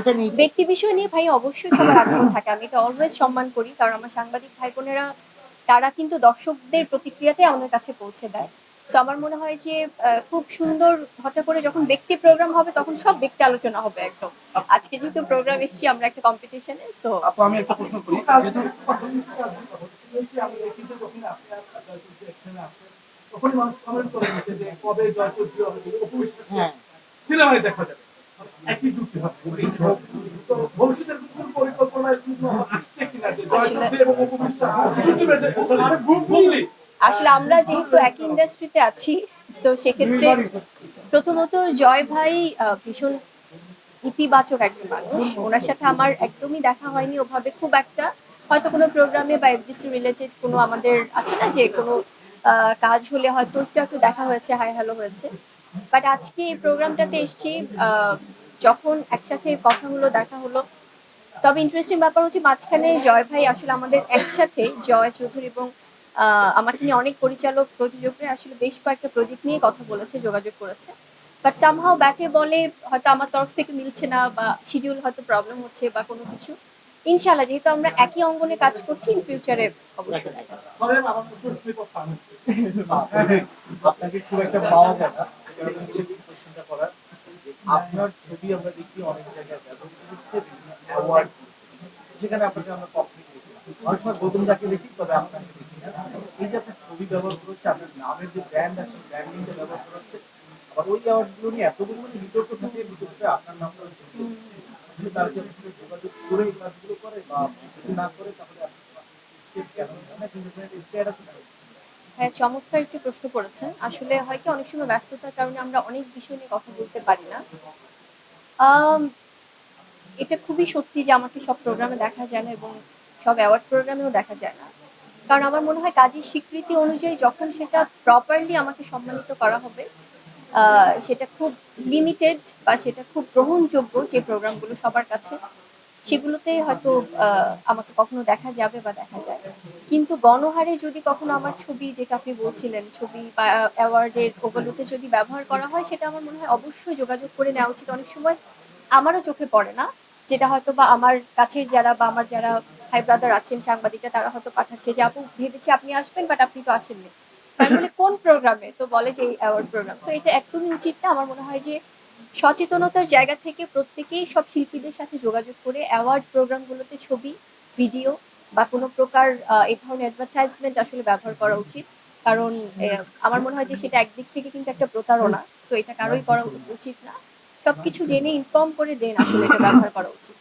ওটা নিয়ে। ব্যক্তি বিষয় নিয়ে ভাই অবশ্যই সবার আগ্রহ থাকে। আমি এটা অলওয়েজ সম্মান করি কারণ আমার সাংবাদিক ভাই বোনেরা তারা কিন্তু দর্শকদের প্রতিক্রিয়াতে আমাদের কাছে পৌঁছে দেয়। তো আমার মনে হয় যে খুব সুন্দর হতে করে যখন ব্যক্তি প্রোগ্রাম হবে তখন সব ব্যক্তি আলোচনা হবে একদম। আজকে যেহেতু প্রোগ্রাম এসেছি আমরা একটা কম্পিটিশনে সো আপু আমি একটা প্রশ্ন করি। যেহেতু তখনই মানুষ কমেন্ট করে যে কবে জয় চৌধুরী হবে অপবিশ্বাস হ্যাঁ। সিনেমায় দেখা যাবে। একই যুক্তি ভবিষ্যতের কোন পরিকল্পনায় আসছে কিনা যে আসলে- এবং অপবিশ্বাস জুটি বেঁধে গ্রুপ বললি? আসলে আমরা যেহেতু একই ইন্ডাস্ট্রিতে আছি তো সেক্ষেত্রে প্রথমত জয় ভাই ভীষণ ইতিবাচক একজন মানুষ। ওনার সাথে আমার একদমই দেখা হয়নি ওভাবে খুব একটা। হয়তো কোনো প্রোগ্রামে বা এফডিসি রিলেটেড কোনো আমাদের আছে না যে কোনো আহ, কাজ হলে হয়তো একটু একটু দেখা হয়েছে হাই হ্যালো হয়েছে। বাট আজকে এই প্রোগ্রামটাতে এসছি যখন একসাথে কথা হলো, দেখা হলো। তবে ইন্টারেস্টিং ব্যাপার হচ্ছে মাঝখানে জয় ভাই আসলে আমাদের একসাথে, জয় চৌধুরী এবং আমাকে নিয়ে অনেক পরিচালক, প্রযোজকরা আসলে বেশ কয়েকটা প্রজেক্ট নিয়ে কথা বলেছে, যোগাযোগ করেছে। বাট সামহাও ব্যাটে বলে, হয়তো আমার তরফ থেকে মিলছে না বা শিডিউল হয়তো প্রবলেম হচ্ছে বা কোনো কিছু। ইনশাল্লাহ যেহেতু আমরা একই অঙ্গনে কাজ করছি ইন ফিউচারে অবশ্যই আমার আপনাকে খুব কারণে আপনার ছবি আমরা দেখি অনেক জায়গায় হচ্ছে সেখানে আপনাকে আমরা কখনই অনেক সময় গৌতমদাকে দেখি, তবে আপনাকে দেখি না এই যে আপনার ছবি ব্যবহার করা হচ্ছে আপনার নামের যে ব্র্যান্ড আছে ব্র্যান্ডিংটা ব্যবহার করা হচ্ছে আবার ওই অ্যাওয়ার্ডগুলো নিয়ে এত পরিমাণে বিতর্ক থাকে বিতর্কে আপনার নামটা। আসলে তারা সাথে যোগাযোগ করে এই কাজগুলো করে, বা না করে, তাহলে আপনি কেন না? কিন্তু না হ্যাঁ চমৎকার একটি প্রশ্ন করেছেন। আসলে হয় কি, অনেক সময় ব্যস্ততার কারণে আমরা অনেক বিষয় নিয়ে কথা বলতে পারি না। এটা খুবই সত্যি যে আমাকে সব প্রোগ্রামে দেখা যায় না এবং সব অ্যাওয়ার্ড প্রোগ্রামেও দেখা যায় না। কারণ আমার মনে হয় কাজের স্বীকৃতি অনুযায়ী যখন সেটা প্রপারলি আমাকে সম্মানিত করা হবে সেটা খুব লিমিটেড বা সেটা খুব গ্রহণযোগ্য যে প্রোগ্রামগুলো সবার কাছে সেগুলোতে হয়তো আমাকে কখনো দেখা যাবে বা দেখা যায়। কিন্তু গণহারে যদি কখনো আমার ছবি, যেটা আপনি বলছিলেন, ছবি বা অ্যাওয়ার্ডের ওগুলোতে যদি ব্যবহার করা হয়, সেটা আমার মনে হয় অবশ্যই যোগাযোগ করে নেওয়া উচিত। অনেক সময় আমারও চোখে পড়ে না, যেটা হয়তো বা আমার কাছের যারা বা আমার যারা ভাই ব্রাদার আছেন, সাংবাদিকরা, তারা হয়তো পাঠাচ্ছে যে, আপু, ভেবেছি আপনি আসবেন, বাট আপনি তো আসেননি। কোন প্রোগ্রামে? তো বলে যে, এই অ্যাওয়ার্ড প্রোগ্রাম। তো এটা একদমই উচিত না। আমার মনে হয় যে সচেতনতার জায়গা থেকে প্রত্যেকেই সব শিল্পীদের সাথে যোগাযোগ করে অ্যাওয়ার্ড প্রোগ্রামগুলোতে ছবি ভিডিও বা কোনো প্রকার এই ধরনের অ্যাডভার্টাইজমেন্ট আসলে ব্যবহার করা উচিত কারণ আমার মনে হয় যে সেটা একদিক থেকে কিন্তু একটা প্রতারণা তো এটা কারোই করা উচিত না সবকিছু জেনে ইনফর্ম করে দেন আসলে এটা ব্যবহার করা উচিত